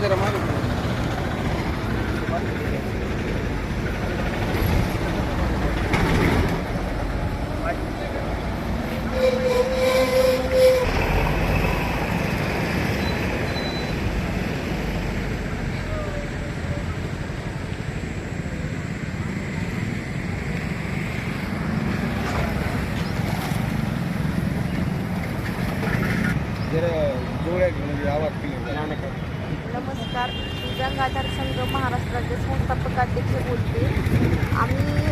de la mano. दिव्यांग संघ महाराष्ट्राचे संस्थापक अध्यक्ष बोलते. आम्ही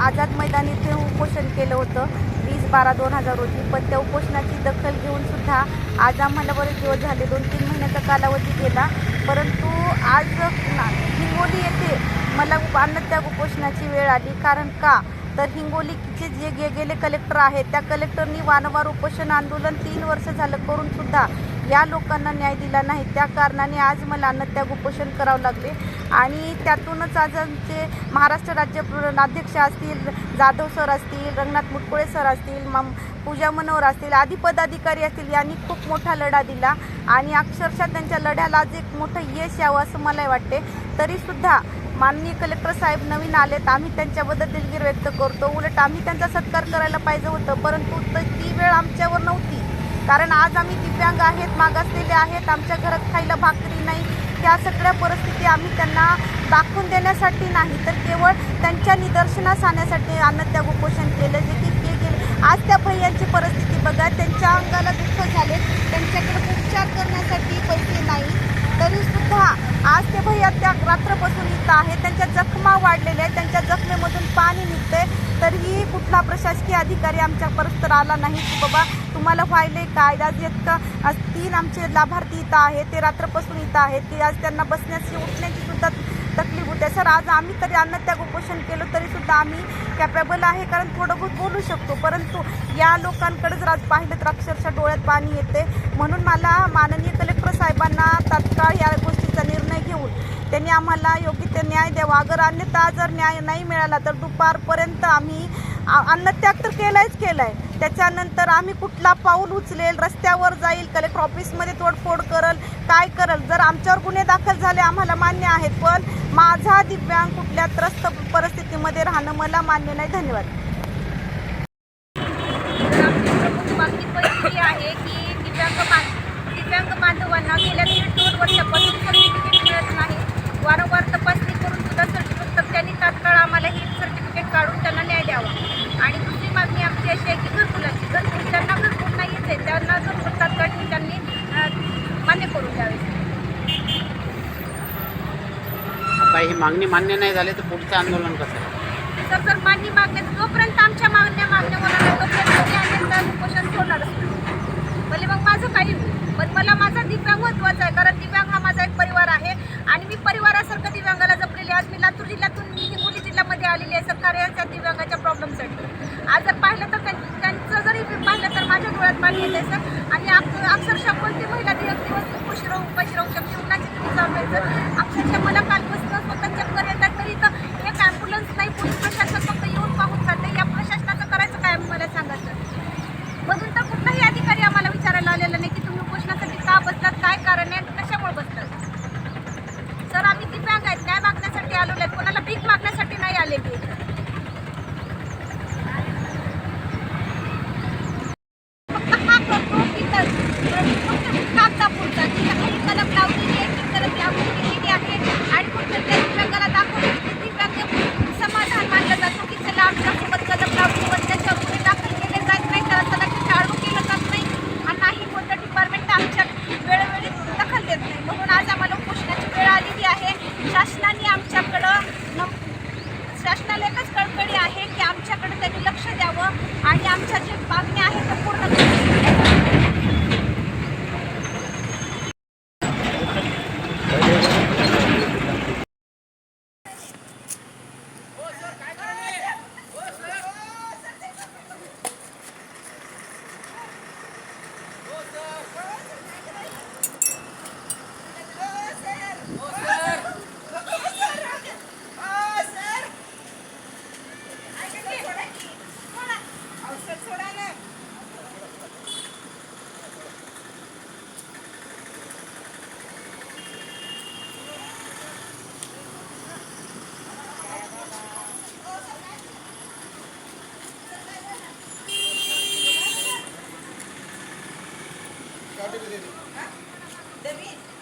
आझाद मैदान इथे उपोषण केलं होतं वीस बारा दोन हजार रोजी. पण त्या उपोषणाची दखल घेऊन सुद्धा आज आम्हाला बरेच दिवस झाले दोन तीन महिन्याचा कालावधी गेला. परंतु आज ना- हिंगोली येथे मला अन्नत्याग उपोषणाची वेळ आली. कारण का? तर हिंगोलीचे जे गे गेले कलेक्टर आहेत त्या कलेक्टरनी वारंवार उपोषण आंदोलन तीन वर्ष झालं करूनसुद्धा या लोकांना न्याय दिला नाही. त्या कारणाने आज मला अन्नत्याग उपोषण करावं लागले. आणि त्यातूनच आज आमचे महाराष्ट्र राज्य प्र- अध्यक्ष असतील जाधव सर असतील रंगनाथ मुटकुळे सर असतील मम पूजा मनोहर असतील आदी पदाधिकारी असतील यांनी खूप मोठा लढा दिला. आणि अक्षरशः त्यांच्या लढ्याला आज एक मोठं यश यावं असं मला वाटते. तरीसुद्धा माननीय कलेक्टर साहेब नवीन आलेत. आम्ही त्यांच्याबद्दल दिलगीर व्यक्त करतो. उलट आम्ही त्यांचा सत्कार करायला पाहिजे होतं परंतु ती वेळ आमच्यावर नव्हती. कारण आज आम्ही दिव्यांग आहेत मागासलेले आहेत आमच्या घरात खायला भाकरी नाही. त्या सगळ्या परिस्थिती आम्ही त्यांना दाखवून देण्यासाठी नाही. तर केवळ त्यांच्या निदर्शनास आणण्यासाठी अन्नत्याग उपोषण केलं जे की के गेले. आज त्या भैयांची परिस्थिती बघा त्यांच्या अंगाला दुःख झाले. त्यांच्याकडे उपचार करण्यासाठी पैसे नाही. तरीसुद्धा आज ते भैया त्या रात्रपासून इथं आहेत. त्यांच्या जखमा वाढलेल्या आहेत. त्यांच्या जखमेमधून पाणी निघतंय. तरीही कुठला प्रशासकीय अधिकारी आमच्या परस्पर आला नाही की बाबा तुम्हाला व्हायले काय आज एक आज तीन आमचे लाभार्थी इथं आहेत ते रात्रपासून इथं आहेत की आज त्यांना बसण्याची उठण्याची सुद्धा तकलीफ होते. सर आज आम्ही तरी अन्नत्याग उपोषण केलं तरी सुद्धा आम्ही कॅपेबल आहे कारण थोडं बहुत बोलू शकतो. परंतु या लोकांकडे जर आज पाहिलं तर अक्षरशः डोळ्यात पाणी येते. म्हणून मला माननीय कलेक्टर साहेबांना तात्काळ या गोष्टीचा निर्णय घेऊन त्यांनी आम्हाला योग्य ते न्याय द्यावा. अगर अन्यथा जर न्याय नाही मिळाला तर दुपारपर्यंत आम्ही अन्नत्याग तर केलायच केलाय. त्याच्यानंतर आम्ही कुठला पाऊल उचलेल रस्त्यावर जाईल कलेक्टर ऑफिसमध्ये तोडफोड करल काय करल? जर आमच्यावर गुन्हे दाखल झाले आम्हाला मान्य आहेत. पण माझा दिव्यांग कुठल्या त्रस्त परिस्थितीमध्ये राहणं मला मान्य नाही. धन्यवाद. आहे की दिव्यांग दिव्यांग बांधवांना गेल्या दीड दोन वर्षापासून सर्टिफिकेट मिळत नाही वारंवार तपासणी करून सुद्धा सर्टिफिकेट तर त्यांनी तात्काळ आम्हाला ही सर्टिफिकेट काढून त्यांना न्याय द्यावा आणि दुसरी मागणी आमची अशी आहे की घरकुलाची घरकुल ज्यांना घरकुल नाही येते त्यांना घरकुल तात्काळ त्यांनी मान्य करून द्यावे. आता ही मागणी मान्य नाही झाली तर पुढचं आंदोलन कसं तर जर मागणी मागण्या जोपर्यंत आमच्या मागण्या मागण्या होणार नाही तोपर्यंत उपोषण नाही. भले मग माझं काही. पण मला माझा दिव्यांग महत्त्वाचा आहे कारण दिव्यांग हा माझा एक परिवार आहे. आणि मी परिवारासारखं दिव्यांगाला जपलेले आज मी लातूर जिल्ह्यातून मी हिंगोली जिल्ह्यामध्ये आलेली आहे. सरकारच्या दिव्यांगाच्या प्रॉब्लेमसाठी आज जर पाहिलं तर त्यां- त्यांचं जरी पाहिलं तर माझ्या डोळ्यात पाणी येते सर आणि अक- अक्षरशः कोणती महिला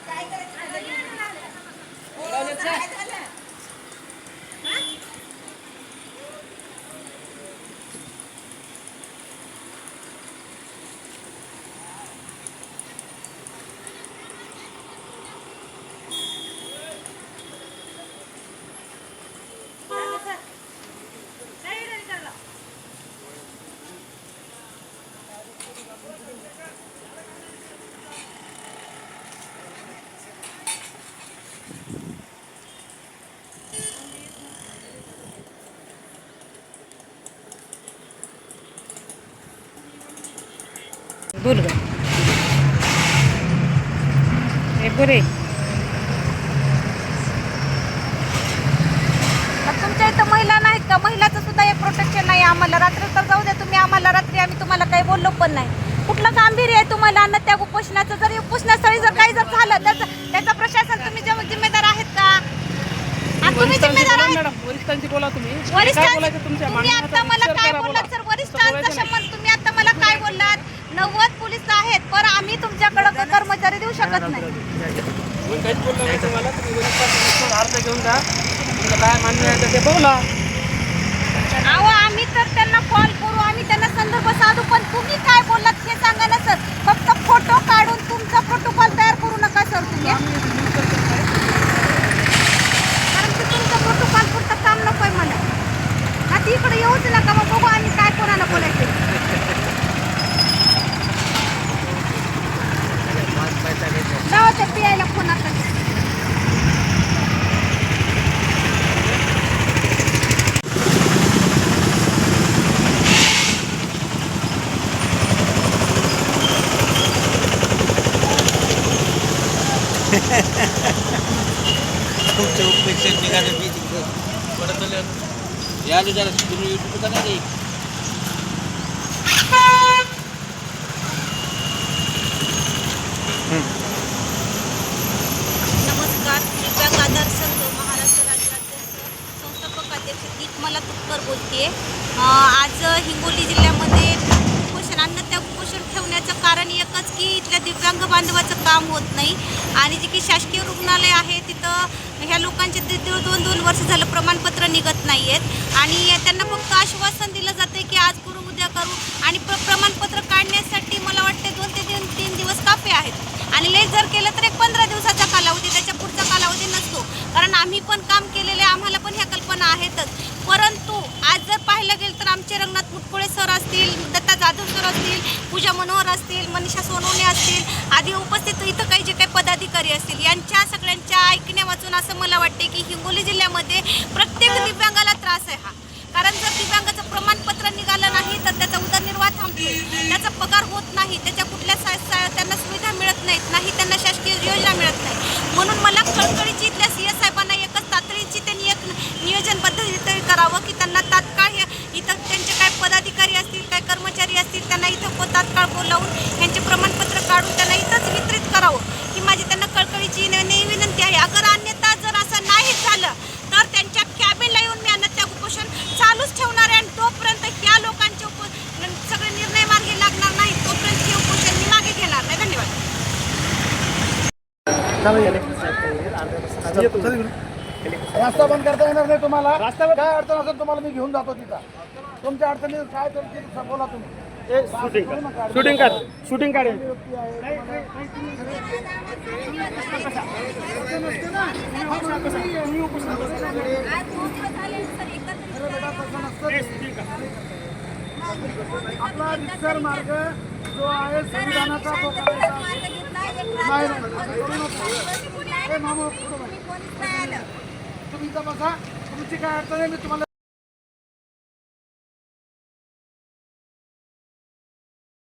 काय बोल ग हे बरे तुमच्या इथं महिला नाहीत का? महिलाचं सुद्धा हे प्रोटेक्शन नाही आम्हाला. रात्री तर जाऊ द्या तुम्ही आम्हाला रात्री आम्ही तुम्हाला काही बोललो पण नाही. कुठलं गांभीर्य आहे तुम्हाला? अन्न त्या उपोषणाचं जर उपोषणास्थळी जर काही जर झालं तर त्याचा प्रशासन तुम्ही जिम्मेदार आहेत का? आणि तुम्ही जिम्मेदार आहेत. मॅडम वरिष्ठांची बोला तुम्ही. वरिष्ठांची बोलायचं तुमच्या तुम्ही आता मला काय बोललात? बोला. सर वरिष्ठांचा तुम्ही आता मला काय बोललात? नव्वद पोलीस आहेत पण आम्ही तुमच्याकडे कर्मचारी देऊ शकत नाही मी काहीच बोललो नाही तुम्हाला तुम्ही वरिष्ठांचा अर्ज घेऊन जा. तुमचं काय मान्य आहे तर ते बोला. अहो आम्ही तर त्यांना कॉल करू आम्ही त्यांना संदर्भ साधू पण तुम्ही काय बोललात हे सांगा ना सर फक्त फोटो काढून तुमचा प्रोटोकॉल तयार करू नका सर तुम्ही कारण की तुमचं प्रोटोकॉल पुरतं काम नकोय मला ना ती इकडे येऊच नका मग बघू आम्ही काय कोणाला बोलायचं जाऊ ते पियायला फोन आता तुमचे उपेक्षण निघाले मी तिकडं पडत आले. यायला जरा तुम्ही युट्यूब का नाही नमस्कार दिव्यांग आधार संघ महाराष्ट्र राज्याध्यक्ष संस्थापक अध्यक्ष दीपमाला तुपकर बोलते आज हिंगोली जिल्ह्यामध्ये कुपोषण अन्नत्याग कुपोषण ठेवण्याचं कारण एकच की इथल्या दिव्यांग बांधवाचं काम होत नाही आणि जे की शासकीय रुग्णालय आहे तिथं ह्या लोकांचे दीड दोन दोन वर्ष झालं प्रमाणपत्र निघत नाही आहेत आणि त्यांना फक्त आश्वासन दिलं जातं की आज करू उद्या करू. आणि प्र प्रमाणपत्र काढण्यासाठी मला वाटते दोन ते तीन तीन दिवस काफे आहेत. आणि लेट जर केलं तर एक पंधरा दिवसाचा कालावधी त्याच्या पुढचा कालावधी नसतो. कारण आम्ही पण काम केलेले आम्हाला पण ह्या कल्पना आहेतच. परंतु आज जर पाहायला गेलं तर आमचे रंगनाथ मुटकुळे सर असतील दत्ता जाधव सर असतील पूजा मनोहर असतील मनीषा सोनवणे असतील आधी उपस्थित इथं काही जे पदाधिकारी असतील यांच्या सगळ्यांच्या ऐकण्या वाचून असं मला वाटते की हिंगोली जिल्ह्यामध्ये प्रत्येक दिव्यांगाला त्रास आहे हा. कारण जर दिव्यांगाचं प्रमाणपत्र निघालं नाही तर त्याचा उदरनिर्वाह थांबतो त्याचा पगार होत नाही त्याच्या कुठल्या सा- सा- त्यांना सुविधा मिळत नाहीत नाही त्यांना शासकीय योजना मिळत नाही म्हणून मला कळकळीची इथल्या सी एस साहेबांना एकच तातडीची त्यांनी एक नियोजनबद्ध इथं करावं की त्यांना तात्काळ हे- इथं त्यांचे काय पदाधिकारी असतील काय कर्मचारी असतील त्यांना इथं को- तात्काळ बोलावून यांचे प्रमाणपत्र काढून त्यांना इथंच वितरित करावं ही माझी त्यांना कळकळीची न- ने- विनंती आहे अगर अन्यथा जर असं नाही झालं तर त्यांच्या कॅबिनला येऊन मी अन्नत्याग उपोषण चालूच ठेवणार आहे आणि तोपर्यंत ह्या लोकांचे उप सगळे निर्णय मार्गी लागणार नाही तोपर्यंत हे उपोषण मी मागे घेणार नाही धन्यवाद रस्ता बंद करता येणार नाही तुम्हाला. काय अडचण असेल तुम्हाला मी घेऊन जातो तिथं. तुमच्या अडचणी काय तर बोला तुम्ही. शूटिंग काढ शूटिंग काढ. आपला रिक्सर मार्ग जो आहे संविधानाचा तो करायचा नाही नाही नाही, करू नका. हे मामा, पुढं बघा. तुम्ही इथं बसा तुमची काय अडचण आहे मी तुम्हाला